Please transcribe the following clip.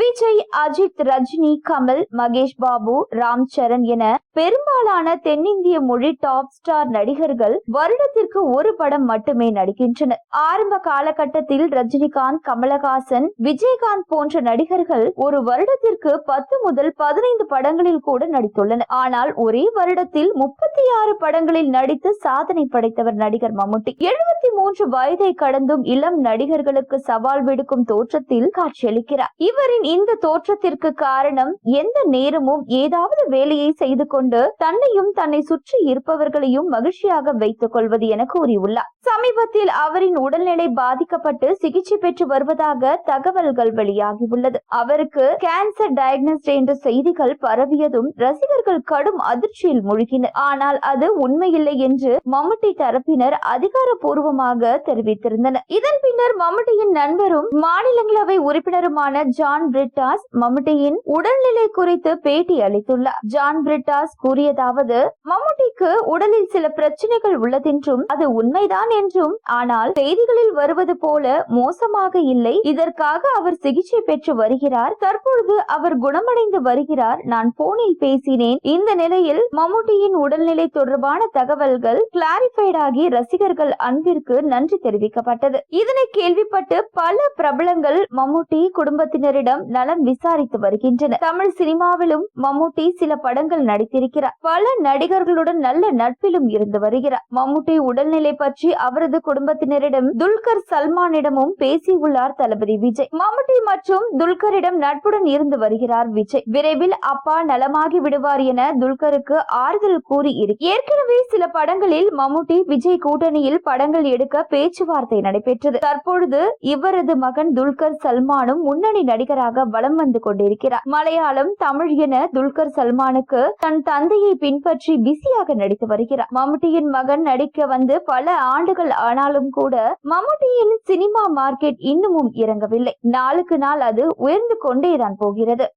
விஜய் அஜித் ரஜினி கமல் மகேஷ் பாபு ராம் சரண் என பெரும்பாலான தென்னிந்திய மொழி டாப் ஸ்டார் நடிகர்கள் வருடத்திற்கு ஒரு படம் மட்டுமே நடிக்கின்றனர். ஆரம்ப காலகட்டத்தில் ரஜினிகாந்த் கமலஹாசன் விஜயகாந்த் போன்ற நடிகர்கள் ஒரு வருடத்திற்கு பத்து முதல் பதினைந்து படங்களில் கூட நடித்துள்ளனர். ஆனால் ஒரே வருடத்தில் முப்பத்தி ஆறு படங்களில் நடித்து சாதனை படைத்தவர் நடிகர் மம்முட்டி. எழுபத்தி மூன்று வயதை கடந்தும் இளம் நடிகர்களுக்கு சவால் விடுக்கும் தோற்றத்தில் காட்சியளிக்கிறார். இவரின் இந்த தோற்றத்திற்கு காரணம் எந்த நேரமும் ஏதாவது வேலையை செய்து கொண்டு தன்னையும் தன்னை சுற்றி இருப்பவர்களையும் மகிழ்ச்சியாக வைத்துக் கொள்வது என கூறியுள்ளார். சமீபத்தில் அவரின் உடல்நிலை பாதிக்கப்பட்டு சிகிச்சை பெற்று வருவதாக தகவல்கள் வெளியாகியுள்ளது. அவருக்கு கேன்சர் டயக்னஸ்ட் என்ற செய்திகள் பரவியதும் ரசிகர்கள் கடும் அதிர்ச்சியில் மூழ்கினர். ஆனால் அது உண்மையில்லை என்று மம்முட்டி தரப்பினர் அதிகாரப்பூர்வமாக தெரிவித்திருந்தனர். இதன் பின்னர் மம்முட்டியின் நண்பரும் மாநிலங்களவை உறுப்பினருமான ஜான் பிரிட்டாஸ் மம்முட்டியின் உடல்நிலை குறித்து பேட்டி அளித்துள்ளார். ஜான் பிரிட்டாஸ் கூறியதாவது மம்முட்டிக்கு உடலில் சில பிரச்சனைகள் உள்ளதென்றும் அது உண்மைதான் என்றும் ஆனால் செய்திகளில் வருவது போல மோசமாக இல்லை. இதற்காக அவர் சிகிச்சை பெற்று வருகிறார். தற்பொழுது அவர் குணமடைந்து வருகிறார். நான் போனில் பேசினேன். இந்த நிலையில் மம்முட்டியின் உடல்நிலை தொடர்பான தகவல்கள் கிளாரிஃபைடாகி ரசிகர்கள் அன்பிற்கு நன்றி தெரிவிக்கப்பட்டது. இதனை கேள்விப்பட்டு பல பிரபலங்கள் மம்முட்டி குடும்பத்தினரிடம் நலம் விசாரித்து வருகின்றனர். தமிழ் சினிமாவிலும் மம்முட்டி சில படங்கள் நடித்திருக்கிறார். பல நடிகர்களுடன் நல்ல நட்பிலும் இருந்து வருகிறார். மம்முட்டி உடல்நிலை பற்றி அவரது குடும்பத்தினரிடம் துல்கர் சல்மானிடமும் பேசியுள்ளார் தளபதி விஜய். மம்முட்டி மற்றும் துல்கரிடம் நட்புடன் இருந்து வருகிறார் விஜய். விரைவில் அப்பா நலமாகி விடுவார் என துல்கருக்கு ஆறுதல் கூறி ஏற்கனவே சில படங்களில் மம்முட்டி விஜய் கூட்டணியில் படங்கள் எடுக்க பேச்சுவார்த்தை நடைபெற்றது. தற்பொழுது இவரது மகன் துல்கர் சல்மானும் முன்னணி நடிகராக நடிகராக வலம் வந்து கொண்டிருக்கிறார். மலையாளம் தமிழ் என துல்கர் சல்மானுக்கு தன் தந்தையை பின்பற்றி பிஸியாக நடித்து வருகிறார். மம்முட்டியின் மகன் நடிக்க வந்து பல ஆண்டுகள் ஆனாலும் கூட மம்முட்டியின் சினிமா மார்க்கெட் இன்னமும் இறங்கவில்லை. நாளுக்கு நாள் அது உயர்ந்து கொண்டேதான் போகிறது.